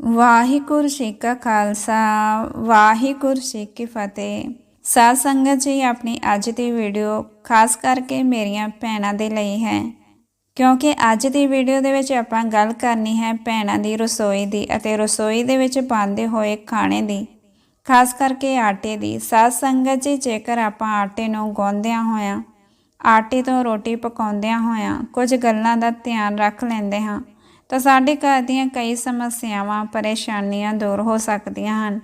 ਵਾਹਿਗੁਰੂ ਜੀ ਕਾ ਖਾਲਸਾ, ਵਾਹਿਗੁਰੂ ਜੀ ਕੀ ਫਤਿਹ। ਸਾਧ ਸੰਗਤ ਜੀ, ਆਪਣੀ ਅੱਜ ਦੀ ਵੀਡੀਓ ਖਾਸ ਕਰਕੇ ਮੇਰੀਆਂ ਭੈਣਾਂ ਦੇ ਲਈ ਹੈ। ਕਿਉਂਕਿ ਅੱਜ ਦੀ ਵੀਡੀਓ ਦੇ ਵਿੱਚ ਆਪਾਂ ਗੱਲ ਕਰਨੀ ਹੈ ਭੈਣਾਂ ਦੀ ਰਸੋਈ ਦੀ ਅਤੇ ਰਸੋਈ ਦੇ ਵਿੱਚ ਬਣਦੇ ਹੋਏ ਖਾਣੇ ਦੀ, ਖਾਸ ਕਰਕੇ ਆਟੇ ਦੀ। ਸਾਧ ਸੰਗਤ ਜੀ, ਜੇਕਰ ਆਪਾਂ ਆਟੇ ਨੂੰ ਗੁੰਨਦਿਆਂ ਹੋਇਆਂ, ਆਟੇ ਤੋਂ ਰੋਟੀ ਪਕਾਉਂਦਿਆਂ ਹੋਇਆਂ ਕੁਝ ਗੱਲਾਂ ਦਾ ਧਿਆਨ ਰੱਖ ਲੈਂਦੇ ਹਾਂ ਤਾਂ ਸਾਡੇ ਘਰ ਦੀਆਂ ਕਈ ਸਮੱਸਿਆਵਾਂ, ਪਰੇਸ਼ਾਨੀਆਂ ਦੂਰ ਹੋ ਸਕਦੀਆਂ ਹਨ।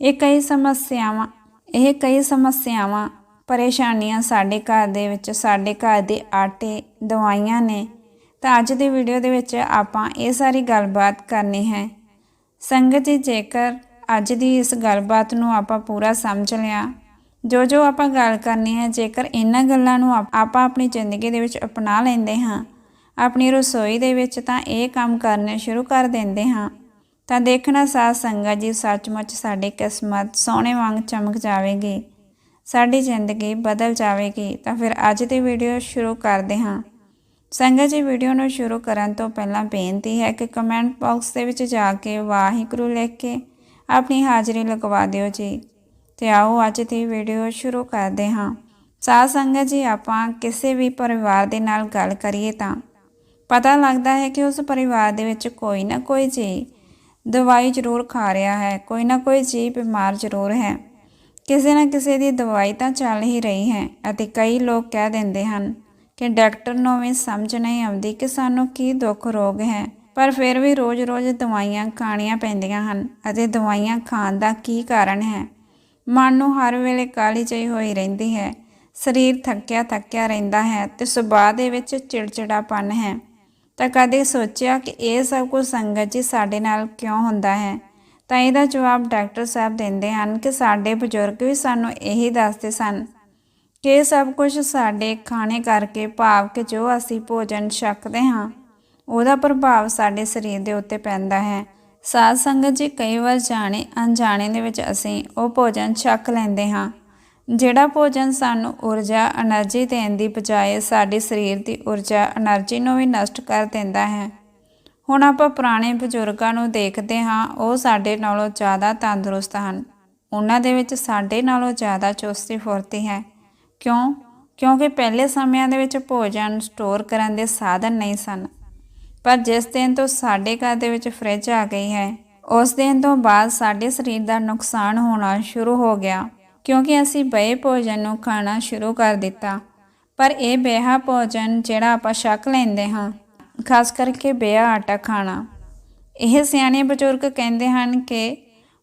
ਇਹ ਕਈ ਸਮੱਸਿਆਵਾਂ, ਇਹ ਕਈ ਸਮੱਸਿਆਵਾਂ, ਪਰੇਸ਼ਾਨੀਆਂ ਸਾਡੇ ਘਰ ਦੇ ਵਿੱਚ, ਸਾਡੇ ਘਰ ਦੇ ਆਟੇ, ਦਵਾਈਆਂ ਨੇ। ਤਾਂ ਅੱਜ ਦੀ ਵੀਡੀਓ ਦੇ ਵਿੱਚ ਆਪਾਂ ਇਹ ਸਾਰੀ ਗੱਲਬਾਤ ਕਰਨੀ ਹੈ। ਸੰਗਤ ਜੀ, ਜੇਕਰ ਅੱਜ ਦੀ ਇਸ ਗੱਲਬਾਤ ਨੂੰ ਆਪਾਂ ਪੂਰਾ ਸਮਝ ਲਿਆ ਜੋ ਜੋ ਆਪਾਂ ਗੱਲ ਕਰਨੀ ਹੈ, ਜੇਕਰ ਇਹਨਾਂ ਗੱਲਾਂ ਨੂੰ ਆਪ- ਆਪਾਂ ਆਪਣੀ ਜ਼ਿੰਦਗੀ ਦੇ ਵਿੱਚ ਅਪਣਾ ਲੈਂਦੇ ਹਾਂ ਆਪਣੀ ਰਸੋਈ ਦੇ ਵਿੱਚ ਤਾਂ ਇਹ ਕੰਮ ਕਰਨੇ ਸ਼ੁਰੂ ਕਰ ਦਿੰਦੇ ਹਾਂ। ਤਾਂ ਦੇਖਣਾ ਸਾਧ ਸੰਗਤ ਜੀ, ਸੱਚਮੁੱਚ ਸਾਡੀ ਕਿਸਮਤ ਸੋਹਣੇ ਵਾਂਗ ਚਮਕ ਜਾਵੇਗੀ, ਸਾਡੀ ਜ਼ਿੰਦਗੀ ਬਦਲ ਜਾਵੇਗੀ। ਤਾਂ ਫਿਰ ਅੱਜ ਦੀ ਵੀਡੀਓ ਸ਼ੁਰੂ ਕਰਦੇ ਹਾਂ। ਸੰਗਤ ਜੀ, ਵੀਡੀਓ ਨੂੰ ਸ਼ੁਰੂ ਕਰਨ ਤੋਂ ਪਹਿਲਾਂ ਬੇਨਤੀ ਹੈ ਕਿ ਕਮੈਂਟ ਬਾਕਸ ਦੇ ਵਿੱਚ ਜਾ ਕੇ ਵਾਹਿਗੁਰੂ ਲਿਖ ਕੇ ਆਪਣੀ ਹਾਜ਼ਰੀ ਲਗਵਾ ਦਿਓ ਜੀ। ਤੇ ਆਓ ਅੱਜ ਦੀ ਵੀਡੀਓ ਸ਼ੁਰੂ ਕਰਦੇ ਹਾਂ। ਸਾਧ ਸੰਗਤ ਜੀ, ਆਪਾਂ ਕਿਸੇ ਵੀ ਪਰਿਵਾਰ ਦੇ ਨਾਲ ਗੱਲ ਕਰੀਏ ਤਾਂ ਪਤਾ ਲੱਗਦਾ ਹੈ ਕਿ ਉਸ ਪਰਿਵਾਰ ਦੇ ਵਿੱਚ ਕੋਈ ਨਾ ਕੋਈ ਜੀ ਦਵਾਈ ਜ਼ਰੂਰ ਖਾ ਰਿਹਾ ਹੈ, ਕੋਈ ਨਾ ਕੋਈ ਜੀ ਬਿਮਾਰ ਜ਼ਰੂਰ ਹੈ। ਕਿਸੇ ਨਾ ਕਿਸੇ ਦੀ ਦਵਾਈ ਤਾਂ ਚੱਲ ਹੀ ਰਹੀ ਹੈ ਅਤੇ ਕਈ ਲੋਕ ਕਹਿ ਦਿੰਦੇ ਹਨ ਕਿ ਡਾਕਟਰ ਨੂੰ ਵੀ ਸਮਝ ਨਹੀਂ ਆਉਂਦੀ ਕਿ ਸਾਨੂੰ ਕੀ ਦੁੱਖ ਰੋਗ ਹੈ, ਪਰ ਫਿਰ ਵੀ ਰੋਜ਼-ਰੋਜ਼ ਦਵਾਈਆਂ ਖਾਣੀਆਂ ਪੈਂਦੀਆਂ ਹਨ ਅਤੇ ਦਵਾਈਆਂ ਖਾਣ ਦਾ ਕੀ ਕਾਰਨ ਹੈ? ਮਨ ਨੂੰ ਹਰ ਵੇਲੇ ਕਾਲੀ ਜਿਹੀ ਹੋਈ ਰਹਿੰਦੀ ਹੈ, ਸਰੀਰ ਥੱਕਿਆ ਥੱਕਿਆ ਰਹਿੰਦਾ ਹੈ ਤੇ ਸੁਭਾਅ ਦੇ ਵਿੱਚ ਚਿੜਚਿੜਾਪਨ ਹੈ। ਤਾਂ ਕਦੇ ਸੋਚਿਆ ਕਿ ਇਹ ਸਭ ਕੁਝ ਸੰਗਤ ਜੀ ਸਾਡੇ ਨਾਲ ਕਿਉਂ ਹੁੰਦਾ ਹੈ? ਤਾਂ ਇਹਦਾ ਜਵਾਬ ਡਾਕਟਰ ਸਾਹਿਬ ਦਿੰਦੇ ਹਨ ਕਿ ਸਾਡੇ ਬਜ਼ੁਰਗ ਵੀ ਸਾਨੂੰ ਇਹੀ ਦੱਸਦੇ ਸਨ ਕਿ ਇਹ ਸਭ ਕੁਝ ਸਾਡੇ ਖਾਣੇ ਕਰਕੇ ਭਾਵ ਕਿ ਜੋ ਅਸੀਂ ਭੋਜਨ ਛਕਦੇ ਹਾਂ, ਉਹਦਾ ਪ੍ਰਭਾਵ ਸਾਡੇ ਸਰੀਰ ਦੇ ਉੱਤੇ ਪੈਂਦਾ ਹੈ। ਸਾਧ ਸੰਗਤ ਜੀ ਕਈ ਵਾਰ ਜਾਣੇ ਅਣਜਾਣੇ ਦੇ ਵਿੱਚ ਅਸੀਂ ਉਹ ਭੋਜਨ ਛਕ ਲੈਂਦੇ ਹਾਂ। ਜਿਹੜਾ ਭੋਜਨ ਸਾਨੂੰ ਊਰਜਾ એનર્ਜੀ ਦੇਣ ਦੀ ਬਜਾਏ ਸਾਡੇ ਸਰੀਰ ਦੀ ਊਰਜਾ એનર્ਜੀ ਨੂੰ ਵੀ ਨਸ਼ਟ ਕਰ ਦਿੰਦਾ ਹੈ। ਹੁਣ ਆਪਾਂ ਪੁਰਾਣੇ ਬਜ਼ੁਰਗਾਂ ਨੂੰ ਦੇਖਦੇ ਹਾਂ, ਉਹ ਸਾਡੇ ਨਾਲੋਂ ਜ਼ਿਆਦਾ ਤੰਦਰੁਸਤ ਹਨ। ਉਹਨਾਂ ਦੇ ਵਿੱਚ ਸਾਡੇ ਨਾਲੋਂ ਜ਼ਿਆਦਾ ਚੁਸਤੀ ਫੁਰਤੀ ਹੈ। ਕਿਉਂ? ਕਿਉਂਕਿ ਪਹਿਲੇ ਸਮਿਆਂ ਦੇ ਵਿੱਚ ਭੋਜਨ ਸਟੋਰ ਕਰਨ ਦੇ ਸਾਧਨ ਨਹੀਂ ਸਨ। ਪਰ ਜਿਸ ਦਿਨ ਤੋਂ ਸਾਡੇ ਘਰ ਦੇ ਵਿੱਚ ਫ੍ਰਿਜ ਆ ਗਈ ਹੈ, ਉਸ ਦਿਨ ਤੋਂ ਬਾਅਦ ਸਾਡੇ ਸਰੀਰ ਦਾ ਨੁਕਸਾਨ ਹੋਣਾ ਸ਼ੁਰੂ ਹੋ ਗਿਆ। ਕਿਉਂਕਿ ਅਸੀਂ ਬਏ ਭੋਜਨ ਨੂੰ ਖਾਣਾ ਸ਼ੁਰੂ ਕਰ ਦਿੱਤਾ। ਪਰ ਇਹ ਬੇਹਾ ਭੋਜਨ ਜਿਹੜਾ ਆਪਾਂ ਛਕ ਲੈਂਦੇ ਹਾਂ, ਖਾਸ ਕਰਕੇ ਬੇਹਾ ਆਟਾ ਖਾਣਾ। ਇਹ ਸਿਆਣੇ ਬਜ਼ੁਰਗ ਕਹਿੰਦੇ ਹਨ ਕਿ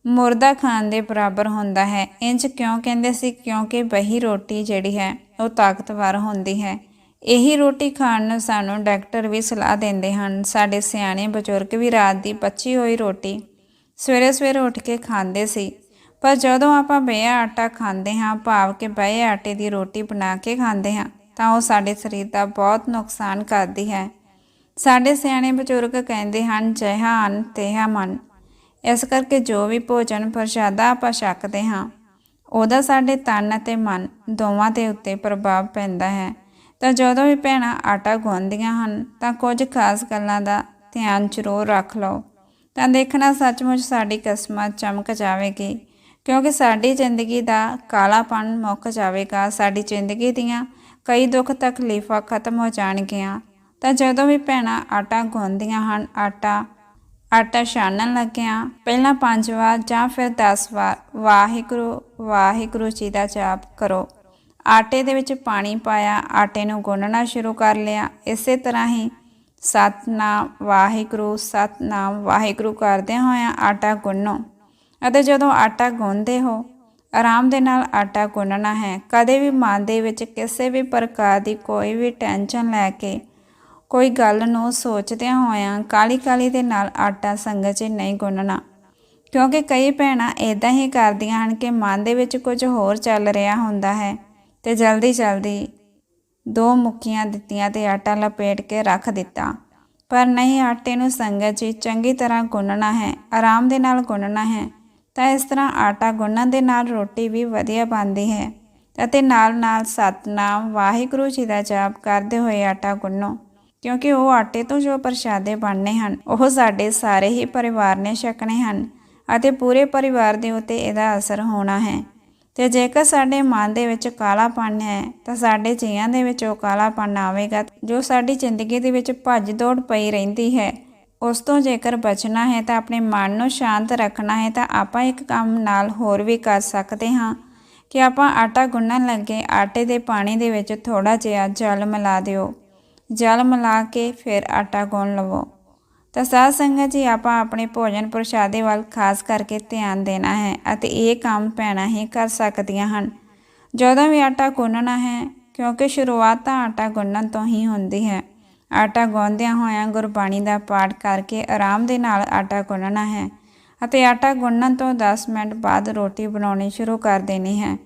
ਮੁਰਦਾ ਖਾਣ ਦੇ ਬਰਾਬਰ ਹੁੰਦਾ ਹੈ। ਇੰਜ ਕਿਉਂ ਕਹਿੰਦੇ ਸੀ? ਕਿਉਂਕਿ ਬਹੀ ਰੋਟੀ ਜਿਹੜੀ ਹੈ, ਉਹ ਤਾਕਤਵਰ ਹੁੰਦੀ ਹੈ। ਇਹੀ ਰੋਟੀ ਖਾਣ ਨੂੰ ਸਾਨੂੰ ਡਾਕਟਰ ਵੀ ਸਲਾਹ ਦਿੰਦੇ ਹਨ। ਸਾਡੇ ਸਿਆਣੇ ਬਜ਼ੁਰਗ ਵੀ ਰਾਤ ਦੀ ਪੱਚੀ ਹੋਈ ਰੋਟੀ ਸਵੇਰੇ ਸਵੇਰੇ ਉੱਠ ਕੇ ਖਾਂਦੇ ਸੀ। ਪਰ ਜਦੋਂ ਆਪਾਂ ਬੇਆ ਆਟਾ ਖਾਂਦੇ ਹਾਂ, ਭਾਵ ਕਿ ਬਏ ਆਟੇ ਦੀ ਰੋਟੀ ਬਣਾ ਕੇ ਖਾਂਦੇ ਹਾਂ, ਤਾਂ ਉਹ ਸਾਡੇ ਸਰੀਰ ਦਾ ਬਹੁਤ ਨੁਕਸਾਨ ਕਰਦੀ ਹੈ। ਸਾਡੇ ਸਿਆਣੇ ਬਜ਼ੁਰਗ ਕਹਿੰਦੇ ਹਨ, ਜਿਹਾ ਅੰਨ, ਤਿਹਾ ਮਨ। ਇਸ ਕਰਕੇ ਜੋ ਵੀ ਭੋਜਨ ਪ੍ਰਸ਼ਾਦਾ ਆਪਾਂ ਛਕਦੇ ਹਾਂ, ਉਹਦਾ ਸਾਡੇ ਤਨ ਅਤੇ ਮਨ ਦੋਵਾਂ ਦੇ ਉੱਤੇ ਪ੍ਰਭਾਵ ਪੈਂਦਾ ਹੈ। ਤਾਂ ਜਦੋਂ ਵੀ ਭੈਣਾਂ ਆਟਾ ਗੁੰਨਦੀਆਂ ਹਨ, ਤਾਂ ਕੁਝ ਖਾਸ ਗੱਲਾਂ ਦਾ ਧਿਆਨ ਜ਼ਰੂਰ ਰੱਖ ਲਓ। ਤਾਂ ਦੇਖਣਾ ਸੱਚਮੁੱਚ ਸਾਡੀ ਕਿਸਮਤ ਚਮਕ ਜਾਵੇਗੀ। ਕਿਉਂਕਿ ਸਾਡੀ ਜ਼ਿੰਦਗੀ ਦਾ ਕਾਲਾਪਨ ਮੁੱਕ ਜਾਵੇਗਾ, ਸਾਡੀ ਜ਼ਿੰਦਗੀ ਦੀਆਂ ਕਈ ਦੁੱਖ ਤਕਲੀਫਾਂ ਖਤਮ ਹੋ ਜਾਣਗੀਆਂ। ਤਾਂ ਜਦੋਂ ਵੀ ਭੈਣਾਂ ਆਟਾ ਗੁੰਨਦੀਆਂ ਹਨ, ਆਟਾ ਆਟਾ ਛਾਣਨ ਲੱਗਿਆਂ, ਪਹਿਲਾਂ ਪੰਜ ਵਾਰ ਜਾਂ ਫਿਰ 10 ਵਾਰ ਵਾਹਿਗੁਰੂ ਵਾਹਿਗੁਰੂ ਜੀ ਦਾ ਜਾਪ ਕਰੋ। ਆਟੇ ਦੇ ਵਿੱਚ ਪਾਣੀ ਪਾਇਆ, ਆਟੇ ਨੂੰ ਗੁੰਨਣਾ ਸ਼ੁਰੂ ਕਰ ਲਿਆ। ਇਸੇ ਤਰ੍ਹਾਂ ਹੀ ਸਤਨਾਮ ਵਾਹਿਗੁਰੂ ਸਤਨਾਮ ਵਾਹਿਗੁਰੂ ਕਰਦੇ ਹੋਇਆਂ ਆਟਾ ਗੁੰਨੋ। ਅਤੇ ਜਦੋਂ ਆਟਾ ਗੁੰਨਦੇ ਹੋ, ਆਰਾਮ ਦੇ ਨਾਲ ਆਟਾ ਗੁੰਨਣਾ ਹੈ। ਕਦੇ ਵੀ ਮਨ ਦੇ ਵਿੱਚ ਕਿਸੇ ਵੀ ਪ੍ਰਕਾਰ ਦੀ ਕੋਈ ਵੀ ਟੈਨਸ਼ਨ ਲੈ ਕੇ ਕੋਈ ਗੱਲ ਨੂੰ ਸੋਚਦਿਆਂ ਹੋਇਆਂ ਕਾਲੀ ਕਾਲੀ ਦੇ ਨਾਲ ਆਟਾ ਸੰਗਤ 'ਚ ਨਹੀਂ ਗੁੰਨਣਾ। ਕਿਉਂਕਿ ਕਈ ਭੈਣਾਂ ਇਦਾਂ ਹੀ ਕਰਦੀਆਂ ਹਨ ਕਿ ਮਨ ਦੇ ਵਿੱਚ ਕੁਝ ਹੋਰ ਚੱਲ ਰਿਹਾ ਹੁੰਦਾ ਹੈ ਤੇ ਜਲਦੀ ਜਲਦੀ ਦੋ ਮੁੱਕੀਆਂ ਦਿੱਤੀਆਂ ਤੇ ਆਟਾ ਲਪੇਟ ਕੇ ਰੱਖ ਦਿੱਤਾ। ਪਰ ਨਹੀਂ, ਆਟੇ ਨੂੰ ਸੰਗਤ 'ਚ ਚੰਗੀ ਤਰ੍ਹਾਂ ਗੁੰਨਣਾ ਹੈ, ਆਰਾਮ ਦੇ ਨਾਲ ਗੁੰਨਣਾ ਹੈ। ਤਾਂ ਇਸ ਤਰ੍ਹਾਂ ਆਟਾ ਗੁੰਨਣ ਦੇ ਨਾਲ ਰੋਟੀ ਵੀ ਵਧੀਆ ਬਣਦੀ ਹੈ ਅਤੇ ਨਾਲ ਨਾਲ ਸਤਨਾਮ ਵਾਹਿਗੁਰੂ ਜੀ ਦਾ ਜਾਪ ਕਰਦੇ ਹੋਏ ਆਟਾ ਗੁੰਨੋ, ਕਿਉਂਕਿ ਉਹ ਆਟੇ ਤੋਂ ਜੋ ਪ੍ਰਸ਼ਾਦੇ ਬਣਨੇ ਹਨ, ਉਹ ਸਾਡੇ ਸਾਰੇ ਹੀ ਪਰਿਵਾਰ ਨੇ ਛਕਣੇ ਹਨ ਅਤੇ ਪੂਰੇ ਪਰਿਵਾਰ ਦੇ ਉੱਤੇ ਇਹਦਾ ਅਸਰ ਹੋਣਾ ਹੈ। ਤੇ ਜੇਕਰ ਸਾਡੇ ਮਨ ਦੇ ਵਿੱਚ ਕਾਲਾਪਨ ਹੈ, ਤਾਂ ਸਾਡੇ ਜੀਆਂ ਦੇ ਵਿੱਚ ਉਹ ਕਾਲਾਪਨ ਆਵੇਗਾ ਜੋ ਸਾਡੀ ਜ਼ਿੰਦਗੀ ਦੇ ਵਿੱਚ ਭੱਜ ਦੌੜ ਪਈ ਰਹਿੰਦੀ ਹੈ। ਉਸ ਤੋਂ ਜੇਕਰ ਬਚਣਾ ਹੈ ਤਾਂ ਆਪਣੇ ਮਨ ਨੂੰ ਸ਼ਾਂਤ ਰੱਖਣਾ ਹੈ ਤਾਂ ਆਪਾਂ ਇੱਕ ਕੰਮ ਨਾਲ ਹੋਰ ਵੀ ਕਰ ਸਕਦੇ ਹਾਂ। ਕਿ ਆਪਾਂ ਆਟਾ ਗੁੰਨਣ ਲੱਗੇ, ਆਟੇ ਦੇ ਪਾਣੀ ਦੇ ਵਿੱਚ ਥੋੜਾ ਜਿਹਾ ਜਲ ਮਿਲਾ ਦਿਓ। ਜਲ ਮਿਲਾ ਕੇ ਫਿਰ ਆਟਾ ਗੁੰਨ ਲਵੋ। ਤਾਂ ਸਾਧ ਸੰਗਤ ਜੀ, ਆਪਾਂ ਆਪਣੇ ਭੋਜਨ ਪ੍ਰਸ਼ਾਦੇ ਵੱਲ ਖਾਸ ਕਰਕੇ ਧਿਆਨ ਦੇਣਾ ਹੈ ਅਤੇ ਇਹ ਕੰਮ ਪੈਣਾ ਹੀ ਕਰ ਸਕਦੀਆਂ ਹਨ। ਜਦੋਂ ਵੀ ਆਟਾ ਗੁੰਨਣਾ ਹੈ, ਕਿਉਂਕਿ ਸ਼ੁਰੂਆਤ ਤਾਂ ਆਟਾ ਗੁੰਨਣ ਤੋਂ ਹੀ ਹੁੰਦੀ ਹੈ। ਆਟਾ ਗੁੰਨਦਿਆਂ ਹੋਇਆਂ ਗੁਰਬਾਣੀ ਦਾ ਪਾਠ ਕਰਕੇ ਆਰਾਮ ਦੇ ਨਾਲ ਆਟਾ ਗੁੰਨਣਾ ਹੈ ਅਤੇ ਆਟਾ ਗੁੰਨਣ ਤੋਂ 10 ਮਿੰਟ ਬਾਅਦ ਰੋਟੀ ਬਣਾਉਣੀ ਸ਼ੁਰੂ ਕਰ ਦੇਣੀ ਹੈ।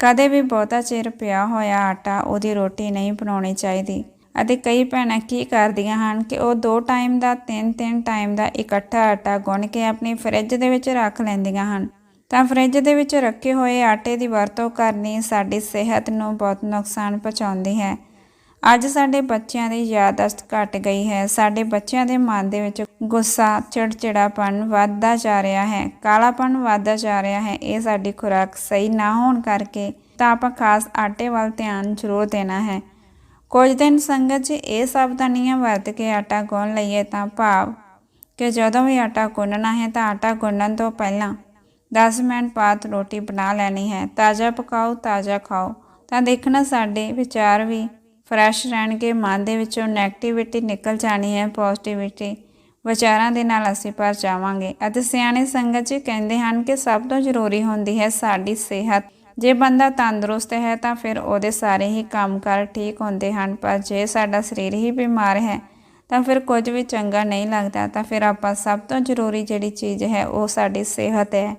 ਕਦੇ ਵੀ ਬਹੁਤਾ ਚਿਰ ਪਿਆ ਹੋਇਆ ਆਟਾ ਉਹਦੀ ਰੋਟੀ ਨਹੀਂ ਬਣਾਉਣੀ ਚਾਹੀਦੀ ਅਤੇ ਕਈ ਭੈਣਾਂ ਕੀ ਕਰਦੀਆਂ ਹਨ ਕਿ ਉਹ ਦੋ ਟਾਈਮ ਦਾ, ਤਿੰਨ ਤਿੰਨ ਟਾਈਮ ਦਾ ਇਕੱਠਾ ਆਟਾ ਗੁੰਨ ਕੇ ਆਪਣੀ ਫਰਿੱਜ ਦੇ ਵਿੱਚ ਰੱਖ ਲੈਂਦੀਆਂ ਹਨ। ਤਾਂ ਫਰਿੱਜ ਦੇ ਵਿੱਚ ਰੱਖੇ ਹੋਏ ਆਟੇ ਦੀ ਵਰਤੋਂ ਕਰਨੀ ਸਾਡੀ ਸਿਹਤ ਨੂੰ ਬਹੁਤ ਨੁਕਸਾਨ ਪਹੁੰਚਾਉਂਦੀ ਹੈ। ਅੱਜ ਸਾਡੇ ਬੱਚਿਆਂ ਦੀ ਯਾਦਦਾਸ਼ਤ ਘਟ ਗਈ ਹੈ। ਸਾਡੇ ਬੱਚਿਆਂ ਦੇ ਮਨ ਦੇ ਵਿੱਚ ਗੁੱਸਾ, ਚਿੜਚਿੜਾਪਨ ਵੱਧਦਾ ਜਾ ਰਿਹਾ ਹੈ। ਕਾਲਾਪਨ ਵੱਧਦਾ ਜਾ ਰਿਹਾ ਹੈ। ਇਹ ਸਾਡੀ ਖੁਰਾਕ ਸਹੀ ਨਾ ਹੋਣ ਕਰਕੇ ਤਾਂ ਆਪਾਂ ਖਾਸ ਆਟੇ ਵੱਲ ਧਿਆਨ ਜ਼ਰੂਰ ਦੇਣਾ ਹੈ। ਕੁਝ ਦਿਨ ਸੰਗਤ 'ਚ ਇਹ ਸਾਵਧਾਨੀਆਂ ਵਰਤ ਕੇ ਆਟਾ ਗੁੰਨ ਲਈਏ ਤਾਂ ਭਾਵ ਕਿ ਜਦੋਂ ਵੀ ਆਟਾ ਗੁੰਨਣਾ ਹੈ ਤਾਂ ਆਟਾ ਗੁੰਨਣ ਤੋਂ ਪਹਿਲਾਂ 10 ਮਿੰਟ ਬਾਅਦ ਰੋਟੀ ਬਣਾ ਲੈਣੀ ਹੈ। ਤਾਜ਼ਾ ਪਕਾਓ, ਤਾਜ਼ਾ ਖਾਓ। ਤਾਂ ਦੇਖਣਾ ਸਾਡੇ ਵਿਚਾਰ ਵੀ ਫਰੈਸ਼ ਰਹਿਣਗੇ ਮਨ ਦੇ ਵਿੱਚੋਂ 네ਗੇਟਿਵਿਟੀ ਨਿਕਲ ਜਾਣੀ ਹੈ ਪੋਜ਼ਿਟਿਵਿਟੀ ਵਿਚਾਰਾਂ ਦੇ ਨਾਲ ਅਸੀਂ ਭਰ ਜਾਵਾਂਗੇ। ਅਤੇ ਸਿਆਣੇ ਸੰਗਤ ਜੀ ਕਹਿੰਦੇ ਹਨ ਕਿ ਸਭ ਤੋਂ ਜ਼ਰੂਰੀ ਹੁੰਦੀ ਹੈ ਸਾਡੀ ਸਿਹਤ। ਜੇ ਬੰਦਾ ਤੰਦਰੁਸਤ ਹੈ ਤਾਂ ਫਿਰ ਉਹਦੇ ਸਾਰੇ ਹੀ ਕੰਮਕਾਰ ਠੀਕ ਹੁੰਦੇ ਹਨ। ਪਰ ਜੇ ਸਾਡਾ ਸਰੀਰ ਹੀ ਬਿਮਾਰ ਹੈ, ਤਾਂ ਫਿਰ ਕੁਝ ਵੀ ਚੰਗਾ ਨਹੀਂ ਲੱਗਦਾ। ਤਾਂ ਫਿਰ ਆਪਾਂ ਸਭ ਤੋਂ ਜ਼ਰੂਰੀ ਜਿਹੜੀ ਚੀਜ਼ ਹੈ ਉਹ ਸਾਡੀ ਸਿਹਤ ਹੈ।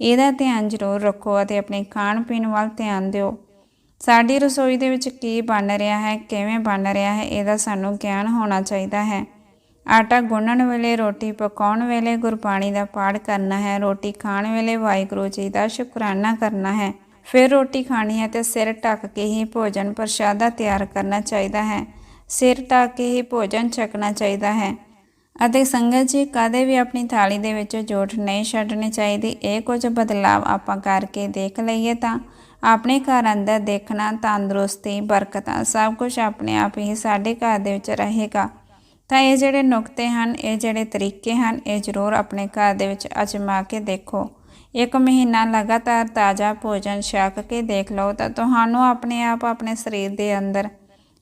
ਇਹਦਾ ਧਿਆਨ ਜ਼ਰੂਰ ਰੱਖੋ ਅਤੇ ਆਪਣੇ ਖਾਣ ਪੀਣ ਵੱਲ ਧਿਆਨ ਦਿਓ। ਸਾਡੀ ਰਸੋਈ ਦੇ ਵਿੱਚ ਕੀ ਬਣ ਰਿਹਾ ਹੈ, ਕਿਵੇਂ ਬਣ ਰਿਹਾ ਹੈ, ਇਹਦਾ ਸਾਨੂੰ ਗਿਆਨ ਹੋਣਾ ਚਾਹੀਦਾ ਹੈ। ਆਟਾ ਗੁੰਨਣ ਵੇਲੇ, ਰੋਟੀ ਪਕਾਉਣ ਵੇਲੇ ਗੁਰਬਾਣੀ ਦਾ ਪਾਠ ਕਰਨਾ ਹੈ, ਰੋਟੀ ਖਾਣ ਵੇਲੇ ਵਾਹਿਗੁਰੂ ਜੀ ਦਾ ਸ਼ੁਕਰਾਨਾ ਕਰਨਾ ਹੈ। ਫਿਰ ਰੋਟੀ ਖਾਣੀ ਹੈ ਤੇ ਸਿਰ ਢੱਕ ਕੇ ਹੀ ਭੋਜਨ ਪ੍ਰਸ਼ਾਦਾ ਤਿਆਰ ਕਰਨਾ ਚਾਹੀਦਾ ਹੈ। ਸਿਰ ਢੱਕ ਕੇ ਹੀ ਭੋਜਨ ਛਕਣਾ ਚਾਹੀਦਾ ਹੈ। ਅਤੇ ਸੰਗਤ ਜੀ, ਕਦੇ ਵੀ ਆਪਣੀ ਥਾਲੀ ਦੇ ਵਿੱਚ ਜੋਠ ਨਹੀਂ ਛੱਡਣੀ ਚਾਹੀਦੀ। ਇਹ ਕੁਝ ਬਦਲਾਵ ਆਪਾਂ ਕਰਕੇ ਦੇਖ ਲਈਏ ਤਾਂ ਆਪਣੇ ਘਰ ਅੰਦਰ ਦੇਖਣਾ, ਤੰਦਰੁਸਤੀ, ਬਰਕਤਾਂ, ਸਭ ਕੁਝ ਆਪਣੇ ਆਪ ਹੀ ਸਾਡੇ ਘਰ ਦੇ ਵਿੱਚ ਰਹੇਗਾ। ਤਾਂ ਇਹ ਜਿਹੜੇ ਨੁਕਤੇ ਹਨ, ਇਹ ਜਿਹੜੇ ਤਰੀਕੇ ਹਨ, ਇਹ ਜ਼ਰੂਰ ਆਪਣੇ ਘਰ ਦੇ ਵਿੱਚ ਅਜਮਾ ਕੇ ਦੇਖੋ। ਇੱਕ ਮਹੀਨਾ ਲਗਾਤਾਰ ਤਾਜ਼ਾ ਭੋਜਨ ਛਕ ਕੇ ਦੇਖ ਲਓ ਤਾਂ ਤੁਹਾਨੂੰ ਆਪਣੇ ਆਪ ਆਪਣੇ ਸਰੀਰ ਦੇ ਅੰਦਰ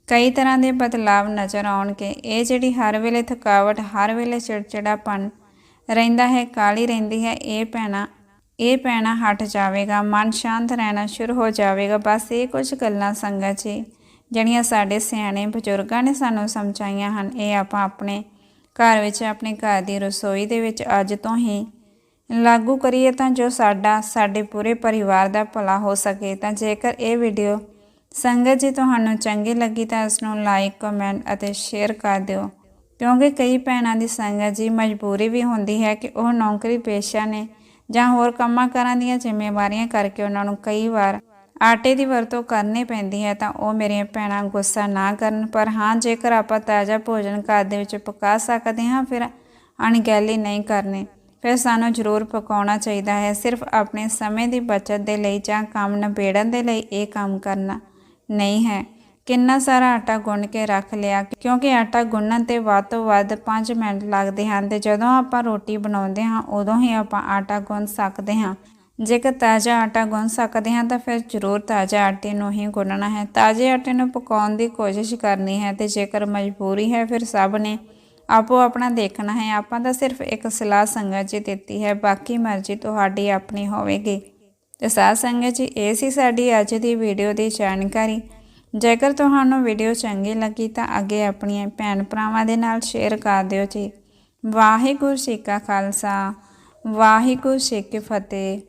ਕਈ ਤਰ੍ਹਾਂ ਦੇ ਬਦਲਾਵ ਨਜ਼ਰ ਆਉਣਗੇ। ਇਹ ਜਿਹੜੀ ਹਰ ਵੇਲੇ ਥਕਾਵਟ, ਹਰ ਵੇਲੇ ਚਿੜਚਿੜਾਪਨ ਰਹਿੰਦਾ ਹੈ ਕਾਲੀ ਰਹਿੰਦੀ ਹੈ, ਇਹ ਪੈਣਾ ਇਹ ਪੈਣਾ ਹਟ ਜਾਵੇਗਾ, ਮਨ ਸ਼ਾਂਤ ਰਹਿਣਾ ਸ਼ੁਰੂ ਹੋ ਜਾਵੇਗਾ, ਬਸ ਇਹ ਕੁਝ ਗੱਲਾਂ ਸੰਗਤ ਜੀ, ਜਿਹੜੀਆਂ ਸਾਡੇ ਸਿਆਣੇ ਬਜ਼ੁਰਗਾਂ ਨੇ ਸਾਨੂੰ ਸਮਝਾਈਆਂ ਹਨ, ਇਹ ਆਪਾਂ ਆਪਣੇ ਘਰ ਵਿੱਚ, ਆਪਣੇ ਘਰ ਦੀ ਰਸੋਈ ਦੇ ਵਿੱਚ ਅੱਜ ਤੋਂ ਹੀ ਲਾਗੂ ਕਰੀਏ ਤਾਂ ਜੋ ਸਾਡਾ, ਸਾਡੇ ਪੂਰੇ ਪਰਿਵਾਰ ਦਾ ਭਲਾ ਹੋ ਸਕੇ। ਤਾਂ ਜੇਕਰ ਇਹ ਵੀਡੀਓ ਸੰਗਤ ਜੀ ਤੁਹਾਨੂੰ ਚੰਗੀ ਲੱਗੀ ਤਾਂ ਇਸ ਨੂੰ ਲਾਈਕ ਕਮੈਂਟ ਅਤੇ ਸ਼ੇਅਰ ਕਰ ਦਿਓ। ਕਿਉਂਕਿ ਕਈ ਭੈਣਾਂ ਦੀ ਸੰਗਤ ਜੀ ਮਜਬੂਰੀ ਵੀ ਹੁੰਦੀ ਹੈ ਕਿ ਉਹ ਨੌਕਰੀ ਪੇਸ਼ਾ ਨੇ ਜਾਂ ਹੋਰ ਕੰਮਾਂ ਕਾਰਾਂ ਦੀਆਂ ਜ਼ਿੰਮੇਵਾਰੀਆਂ ਕਰਕੇ ਉਹਨਾਂ ਨੂੰ ਕਈ ਵਾਰ ਆਟੇ ਦੀ ਵਰਤੋਂ ਕਰਨੀ ਪੈਂਦੀ ਹੈ ਤਾਂ ਉਹ ਮੇਰੀਆਂ ਭੈਣਾਂ ਗੁੱਸਾ ਨਾ ਕਰਨ। ਪਰ ਹਾਂ, ਜੇਕਰ ਆਪਾਂ ਤਾਜ਼ਾ ਭੋਜਨ ਘਰ ਦੇ ਵਿੱਚ ਪਕਾ ਸਕਦੇ ਹਾਂ, ਫਿਰ ਅਣਗਹਿਲੀ ਨਹੀਂ ਕਰਨੀ। ਫਿਰ ਸਾਨੂੰ ਜ਼ਰੂਰ ਪਕਾਉਣਾ ਚਾਹੀਦਾ ਹੈ। ਸਿਰਫ ਆਪਣੇ ਸਮੇਂ ਦੀ ਬਚਤ ਦੇ ਲਈ ਜਾਂ ਕੰਮ ਨਿਬੇੜਨ ਦੇ ਲਈ ਇਹ ਕੰਮ ਕਰਨਾ ਨਹੀਂ ਹੈ। ਕਿੰਨਾ ਸਾਰਾ ਆਟਾ ਗੁੰਨ ਕੇ ਰੱਖ ਲਿਆ? ਕਿਉਂਕਿ ਆਟਾ ਗੁੰਨਣ ਤੇ ਵੱਧ ਤੋਂ ਵੱਧ 5 ਮਿੰਟ ਲੱਗਦੇ ਹਨ ਤੇ ਜਦੋਂ ਆਪਾਂ ਰੋਟੀ ਬਣਾਉਂਦੇ ਹਾਂ, ਉਦੋਂ ਹੀ ਆਪਾਂ ਆਟਾ ਗੁੰਨ ਸਕਦੇ ਹਾਂ। ਜੇਕਰ ਤਾਜ਼ਾ ਆਟਾ ਗੁੰਨ ਸਕਦੇ ਹਾਂ, ਤਾਂ ਫਿਰ ਜ਼ਰੂਰ ਤਾਜ਼ਾ ਆਟੇ ਨੂੰ ਹੀ ਗੁੰਨਣਾ ਹੈ। ਤਾਜ਼ੇ ਆਟੇ ਨੂੰ ਪਕਾਉਣ ਦੀ ਕੋਸ਼ਿਸ਼ ਕਰਨੀ ਹੈ ਤੇ ਜੇਕਰ ਮਜਬੂਰੀ ਹੈ, ਫਿਰ ਸਭ ਨੇ ਆਪੋ ਆਪਣਾ ਦੇਖਣਾ ਹੈ। ਆਪਾਂ ਤਾਂ ਸਿਰਫ ਇੱਕ ਸਲਾਹ ਸੰਗਤ ਜੀ ਦਿੱਤੀ ਹੈ, ਬਾਕੀ ਮਰਜ਼ੀ ਤੁਹਾਡੀ ਆਪਣੀ ਹੋਵੇਗੀ। ਤੇ ਸਾਧ ਸੰਗਤ ਜੀ, ਇਹ ਸੀ ਸਾਡੀ ਅੱਜ ਦੀ ਵੀਡੀਓ ਦੀ ਜਾਣਕਾਰੀ। ਜੇਕਰ ਤੁਹਾਨੂੰ ਵੀਡੀਓ ਚੰਗੀ ਲੱਗੀ ਤਾਂ ਅੱਗੇ ਆਪਣੀਆਂ ਭੈਣ ਭਰਾਵਾਂ ਦੇ ਨਾਲ ਸ਼ੇਅਰ ਕਰ ਦਿਓ ਜੀ। ਵਾਹਿਗੁਰੂ ਜੀ ਕਾ ਖਾਲਸਾ, ਵਾਹਿਗੁਰੂ ਜੀ ਕੀ ਫਤਿਹ।